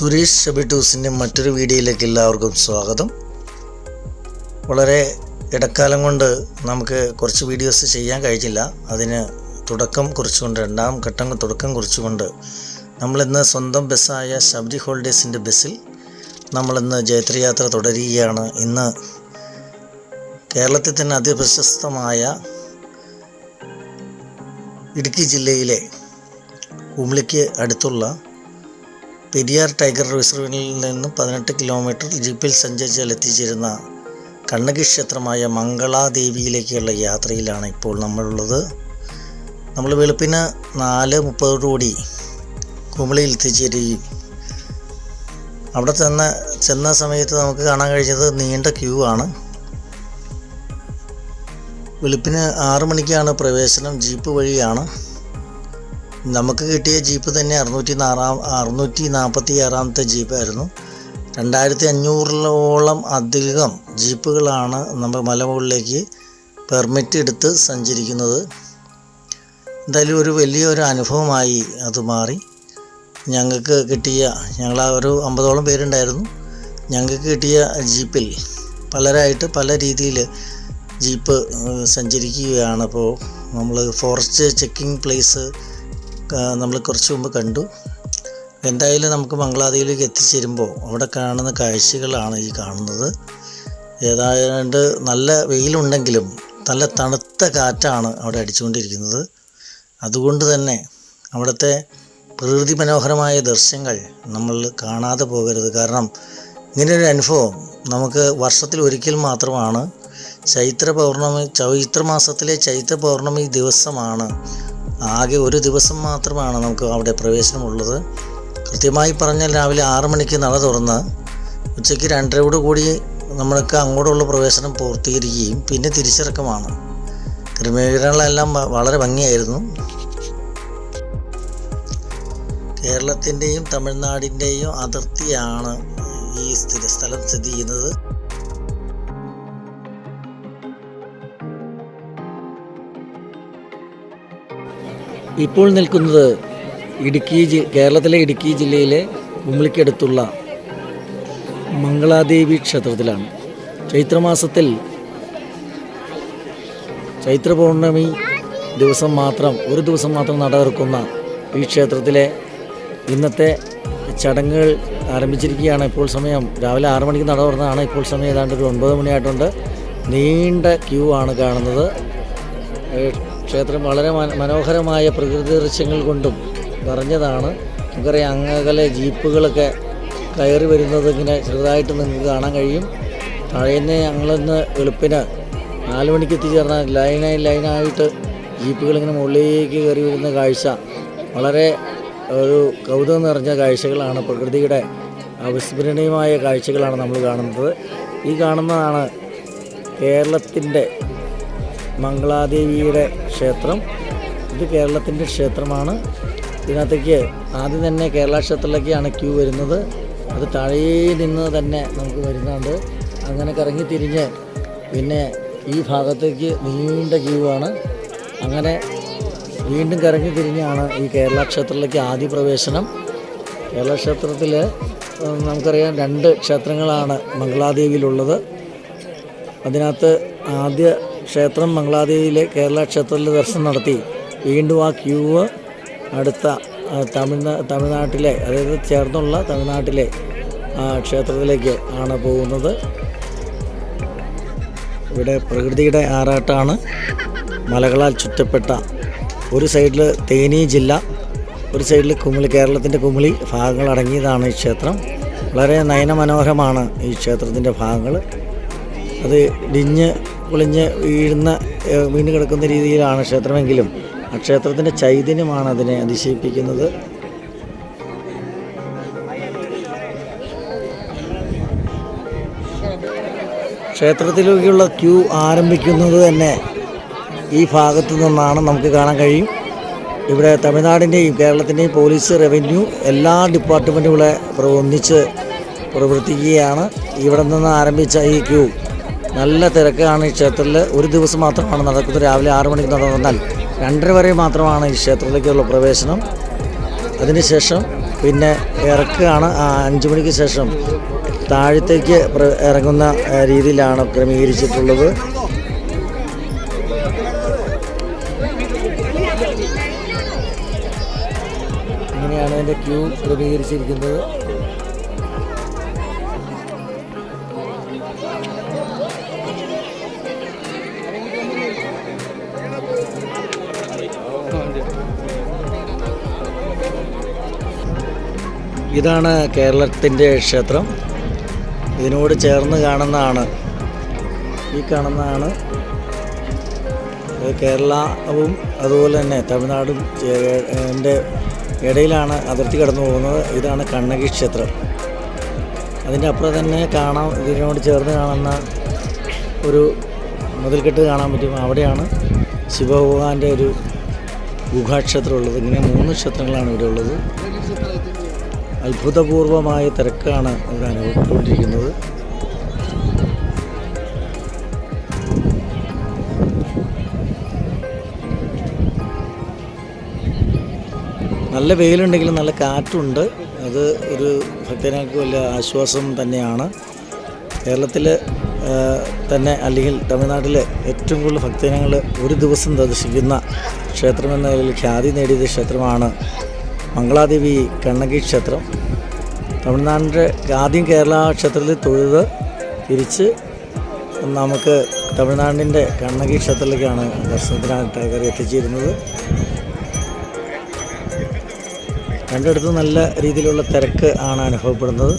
സുരേഷ് ഷബിറ്റൂസിന്റെ മറ്റൊരു വീഡിയോയിലേക്ക് എല്ലാവർക്കും സ്വാഗതം. വളരെ ഇടക്കാലം കൊണ്ട് നമുക്ക് കുറച്ച് വീഡിയോസ് ചെയ്യാൻ കഴിഞ്ഞില്ല. അതിന് തുടക്കം കുറിച്ചുകൊണ്ട് രണ്ടാം ഘട്ടം തുടക്കം കുറിച്ചുകൊണ്ട് നമ്മളിന്ന് സ്വന്തം ബസ്സായ ശബരി ഹോളിഡേയ്സിന്റെ ബസ്സിൽ നമ്മളിന്ന് ജൈത്രയാത്ര തുടരുകയാണ്. ഇന്ന് കേരളത്തിൽ തന്നെ അതിപ്രശസ്തമായ ഇടുക്കി ജില്ലയിലെ കുമിളിക്ക് അടുത്തുള്ള പെരിയാർ ടൈഗർ റിസർവിൽ നിന്നും പതിനെട്ട് കിലോമീറ്റർ ജീപ്പിൽ സഞ്ചരിച്ചാൽ എത്തിച്ചേരുന്ന കണ്ണകി ക്ഷേത്രമായ മംഗളാദേവിയിലേക്കുള്ള യാത്രയിലാണ് ഇപ്പോൾ നമ്മളുള്ളത്. നമ്മൾ വെളുപ്പിന് നാല് മുപ്പതോടുകൂടി കുമിളിയിൽ എത്തിച്ചേരുകയും അവിടെ ചെന്ന ചെന്ന സമയത്ത് നമുക്ക് കാണാൻ കഴിഞ്ഞത് നീണ്ട ക്യൂ ആണ്. വെളുപ്പിന് ആറ് മണിക്കാണ് പ്രവേശനം ജീപ്പ് വഴിയാണ്. നമുക്ക് കിട്ടിയ ജീപ്പ് തന്നെ അറുന്നൂറ്റി നാറാം അറുന്നൂറ്റി നാൽപ്പത്തി ആറാമത്തെ ജീപ്പായിരുന്നു രണ്ടായിരത്തി അഞ്ഞൂറിലോളം അധികം ജീപ്പുകളാണ് നമ്മൾ മലമുകളിലേക്ക് പെർമിറ്റ് എടുത്ത് സഞ്ചരിക്കുന്നത്. എന്തായാലും ഒരു വലിയൊരു അനുഭവമായി അത് മാറി. ഞങ്ങൾക്ക് കിട്ടിയ ഞങ്ങൾ ഒരു അമ്പതോളം പേരുണ്ടായിരുന്നു. ഞങ്ങൾക്ക് കിട്ടിയ ജീപ്പിൽ പലരായിട്ട് പല രീതിയിൽ ജീപ്പ് സഞ്ചരിക്കുകയാണ്. അപ്പോൾ നമ്മൾ ഫോറസ്റ്റ് ചെക്കിംഗ് പ്ലേസ് നമ്മൾ കുറച്ച് മുമ്പ് കണ്ടു. എന്തായാലും നമുക്ക് മംഗളാദേവിയിലേക്ക് എത്തിച്ചേരുമ്പോൾ അവിടെ കാണുന്ന കാഴ്ചകളാണ് ഈ കാണുന്നത്. ഏതാണ്ട് നല്ല വെയിലുണ്ടെങ്കിലും നല്ല തണുത്ത കാറ്റാണ് അവിടെ അടിച്ചുകൊണ്ടിരിക്കുന്നത്. അതുകൊണ്ട് തന്നെ അവിടുത്തെ പ്രകൃതി മനോഹരമായ ദൃശ്യങ്ങൾ നമ്മൾ കാണാതെ പോകരുത്. കാരണം ഇങ്ങനെയൊരു അനുഭവം നമുക്ക് വർഷത്തിൽ ഒരിക്കൽ മാത്രമാണ്. ചൈത്ര പൗർണമി ചൈത്രമാസത്തിലെ ചൈത്ര പൗർണമി ദിവസമാണ് ആകെ ഒരു ദിവസം മാത്രമാണ് നമുക്ക് അവിടെ പ്രവേശനമുള്ളത്. കൃത്യമായി പറഞ്ഞാൽ രാവിലെ ആറ് മണിക്ക് നട തുറന്ന് ഉച്ചയ്ക്ക് രണ്ടരയോട് കൂടി നമ്മൾക്ക് അങ്ങോട്ടുള്ള പ്രവേശനം പൂർത്തീകരിക്കുകയും പിന്നെ തിരിച്ചിറക്കമാണ്. ക്രമീകരണങ്ങളെല്ലാം വളരെ ഭംഗിയായിരുന്നു. കേരളത്തിന്റെയും തമിഴ്നാടിന്റെയും അതിർത്തിയാണ് ഈ സ്ഥിര സ്ഥലം സ്ഥിതി ചെയ്യുന്നത്. ഇപ്പോൾ നിൽക്കുന്നത് ഇടുക്കി കേരളത്തിലെ ഇടുക്കി ജില്ലയിലെ കുമിളിക്കടുത്തുള്ള മംഗളാദേവി ക്ഷേത്രത്തിലാണ്. ചൈത്രമാസത്തിൽ ചൈത്ര പൗർണമി ദിവസം മാത്രം ഒരു ദിവസം മാത്രം നട തുറക്കുന്ന ഈ ക്ഷേത്രത്തിലെ ഇന്നത്തെ ചടങ്ങുകൾ ആരംഭിച്ചിരിക്കുകയാണ്. ഇപ്പോൾ സമയം രാവിലെ ആറു മണിക്ക് നട തുറന്നതാണ്. ഇപ്പോൾ സമയം ഏതാണ്ട് ഒരു ഒൻപത് മണിയായിട്ടുണ്ട്. നീണ്ട ക്യൂ ആണ് കാണുന്നത്. ക്ഷേത്രം വളരെ മനോഹരമായ പ്രകൃതി ദൃശ്യങ്ങൾ കൊണ്ടും നിറഞ്ഞതാണ്. നമുക്കറിയാം അങ്ങകലെ ജീപ്പുകളൊക്കെ കയറി വരുന്നത് ഇങ്ങനെ ചെറുതായിട്ട് നിങ്ങൾക്ക് കാണാൻ കഴിയും. താഴേന്ന് ഞങ്ങളിന്ന് വെളുപ്പിന് നാല് മണിക്ക് എത്തിച്ചേർന്ന ലൈനായി ലൈനായിട്ട് ജീപ്പുകളിങ്ങനെ മുകളിലേക്ക് കയറി വരുന്ന കാഴ്ച വളരെ ഒരു കൗതുകം നിറഞ്ഞ കാഴ്ചകളാണ്. പ്രകൃതിയുടെ അവിസ്മരണീയമായ കാഴ്ചകളാണ് നമ്മൾ കാണുന്നത്. ഈ കാണുന്നതാണ് കേരളത്തിന്റെ മംഗളാദേവിയുടെ ക്ഷേത്രം. ഇത് കേരളത്തിന്റെ ക്ഷേത്രമാണ്. ഇതിനകത്തേക്ക് ആദ്യം തന്നെ കേരള ക്ഷേത്രത്തിലേക്കാണ് ക്യൂ വരുന്നത്. അത് താഴേ നിന്ന് തന്നെ നമുക്ക് വരുന്നുണ്ട്. അങ്ങനെ കറങ്ങി തിരിഞ്ഞ് പിന്നെ ഈ ഭാഗത്തേക്ക് നീണ്ട ക്യൂ ആണ്. അങ്ങനെ വീണ്ടും കറങ്ങി തിരിഞ്ഞാണ് ഈ കേരള ക്ഷേത്രത്തിലേക്ക് ആദ്യ പ്രവേശനം. കേരള ക്ഷേത്രത്തിൽ നമുക്കറിയാം രണ്ട് ക്ഷേത്രങ്ങളാണ് മംഗളാദേവിയിലുള്ളത്. അതിനകത്ത് ആദ്യ ക്ഷേത്രം മംഗളാദേവിയിലെ കേരള ക്ഷേത്രത്തിൽ ദർശനം നടത്തി. വീണ്ടും ആ ക്യൂവ് അടുത്ത തമിഴ്നാ തമിഴ്നാട്ടിലെ അതായത് ചേർന്നുള്ള തമിഴ്നാട്ടിലെ ക്ഷേത്രത്തിലേക്ക് ആണ് പോകുന്നത്. ഇവിടെ പ്രകൃതിയുടെ ആറാട്ടാണ്. മലകളാൽ ചുറ്റപ്പെട്ട ഒരു സൈഡിൽ തേനി ജില്ല ഒരു സൈഡിൽ കുമിളി കേരളത്തിന്റെ കുമിളി ഭാഗങ്ങൾ അടങ്ങിയതാണ് ഈ ക്ഷേത്രം. വളരെ നയനമനോഹരമാണ് ഈ ക്ഷേത്രത്തിന്റെ ഭാഗങ്ങൾ അത് ഇടിഞ്ഞ് പൊളിഞ്ഞ് വീഴുന്ന വീണ് കിടക്കുന്ന രീതിയിലാണ് ക്ഷേത്രമെങ്കിലും. ആ ക്ഷേത്രത്തിന്റെ ചൈതന്യമാണ് അതിനെ അതിശയിപ്പിക്കുന്നത്. ക്ഷേത്രത്തിലേക്കുള്ള ക്യൂ ആരംഭിക്കുന്നത് തന്നെ ഈ ഭാഗത്തു നിന്നാണ് നമുക്ക് കാണാൻ കഴിയും. ഇവിടെ തമിഴ്നാടിന്റെയും കേരളത്തിന്റെയും പോലീസ് റവന്യൂ എല്ലാ ഡിപ്പാർട്ട്മെന്റുകളെ ഒന്നിച്ച് പ്രവർത്തിക്കുകയാണ്. ഇവിടെ നിന്ന് ആരംഭിച്ച ഈ ക്യൂ നല്ല തിരക്കാണ് ഈ ക്ഷേത്രത്തിൽ ഒരു ദിവസം മാത്രമാണ് നടക്കുന്നത്. രാവിലെ ആറ് മണിക്ക് നടന്നാൽ രണ്ടര വരെ മാത്രമാണ് ഈ ക്ഷേത്രത്തിലേക്കുള്ള പ്രവേശനം. അതിനുശേഷം പിന്നെ ഇറക്കുകയാണ്. അഞ്ച് മണിക്ക് ശേഷം താഴത്തേക്ക് ഇറങ്ങുന്ന രീതിയിലാണ് ക്രമീകരിച്ചിട്ടുള്ളത്. ഇങ്ങനെയാണ് അതിന്റെ ക്യൂ ക്രമീകരിച്ചിരിക്കുന്നത്. ഇതാണ് കേരളത്തിന്റെ ക്ഷേത്രം. ഇതിനോട് ചേർന്ന് കാണുന്നതാണ്. ഈ കാണുന്നതാണ് കേരളവും അതുപോലെ തന്നെ തമിഴ്നാടും എന്റെ ഇടയിലാണ് അതിർത്തി കടന്നു പോകുന്നത്. ഇതാണ് കണ്ണകി ക്ഷേത്രം. അതിന്റെ അപ്പുറം തന്നെ കാണാം ഇതിനോട് ചേർന്ന് കാണുന്ന ഒരു മുതൽക്കെട്ട് കാണാൻ പറ്റും. അവിടെയാണ് ശിവഭഗവാന്റെ ഒരു ഗുഹാക്ഷേത്രം ഉള്ളത്. ഇങ്ങനെ മൂന്ന് ക്ഷേത്രങ്ങളാണ് ഇവിടെ ഉള്ളത്. അത്ഭുതപൂർവമായ തിരക്കാണ് ഇവിടെ അനുഭവപ്പെട്ടുകൊണ്ടിരിക്കുന്നത് നല്ല വെയിലുണ്ടെങ്കിലും നല്ല കാറ്റുണ്ട്. അത് ഒരു ഭക്തനാൾക്ക് വലിയ ആശ്വാസം തന്നെയാണ്. കേരളത്തിൽ തന്നെ അല്ലെങ്കിൽ തമിഴ്നാട്ടിലെ ഏറ്റവും കൂടുതൽ ഭക്തജനങ്ങൾ ഒരു ദിവസം ദർശിക്കുന്ന ക്ഷേത്രമെന്ന നിലയിൽ ഖ്യാതി നേടിയ ക്ഷേത്രമാണ് മംഗളാദേവി കണ്ണകി ക്ഷേത്രം. തമിഴ്നാടിന്റെ ആദ്യം കേരള ക്ഷേത്രത്തിൽ തൊഴുത് തിരിച്ച് നമുക്ക് തമിഴ്നാടിന്റെ കണ്ണകി ക്ഷേത്രത്തിലേക്കാണ് ദർശനത്തിനായിട്ട് കയറി എത്തിച്ചിരുന്നത്. രണ്ടിടത്തും നല്ല രീതിയിലുള്ള തിരക്ക് ആണ് അനുഭവപ്പെടുന്നത്.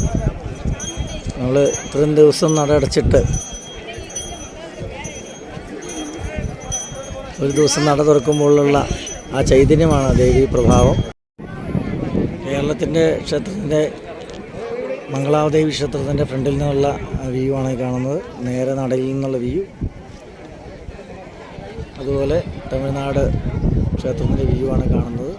നമ്മൾ ഇത്രയും ദിവസം നട അടച്ചിട്ട് ഒരു ദിവസം നട തുറക്കുമ്പോഴുള്ള ആ ചൈതന്യമാണ് ദേവീ പ്രഭാവം. കേരളത്തിന്റെ ക്ഷേത്രത്തിന്റെ മംഗളാദേവി ക്ഷേത്രത്തിന്റെ ഫ്രണ്ടിൽ നിന്നുള്ള വ്യൂ ആണ് കാണുന്നത്. നേരെ നടയിൽ നിന്നുള്ള വ്യൂ. അതുപോലെ തമിഴ്നാട് ക്ഷേത്രത്തിന്റെ വ്യൂ ആണ് കാണുന്നത്.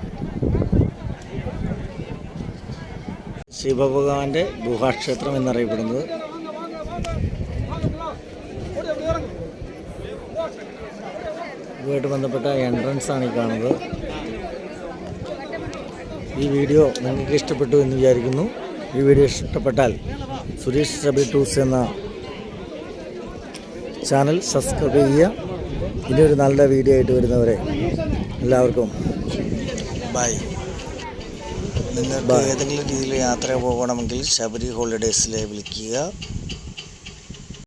ശിവഭഗവാന്റെ ഗുഹാക്ഷേത്രം എന്നറിയപ്പെടുന്നത്. ഇതുമായിട്ട് ബന്ധപ്പെട്ട എൻട്രൻസ് ആണ് ഈ കാണുന്നത്. ഈ വീഡിയോ നിങ്ങൾക്ക് ഇഷ്ടപ്പെട്ടു എന്ന് വിചാരിക്കുന്നു. ഈ വീഡിയോ ഇഷ്ടപ്പെട്ടാൽ സുരേഷ് സബി ടൂസ് എന്ന ചാനൽ സബ്സ്ക്രൈബ് ചെയ്യുക. ഇനി ഒരു നല്ല വീഡിയോ ആയിട്ട് വരുന്നവരെ എല്ലാവർക്കും ബൈ നിങ്ങൾക്ക് ഏതെങ്കിലും രീതിയിൽ യാത്ര പോകണമെങ്കിൽ ശബരി ഹോളിഡേയ്സിലെ വിളിക്കുക.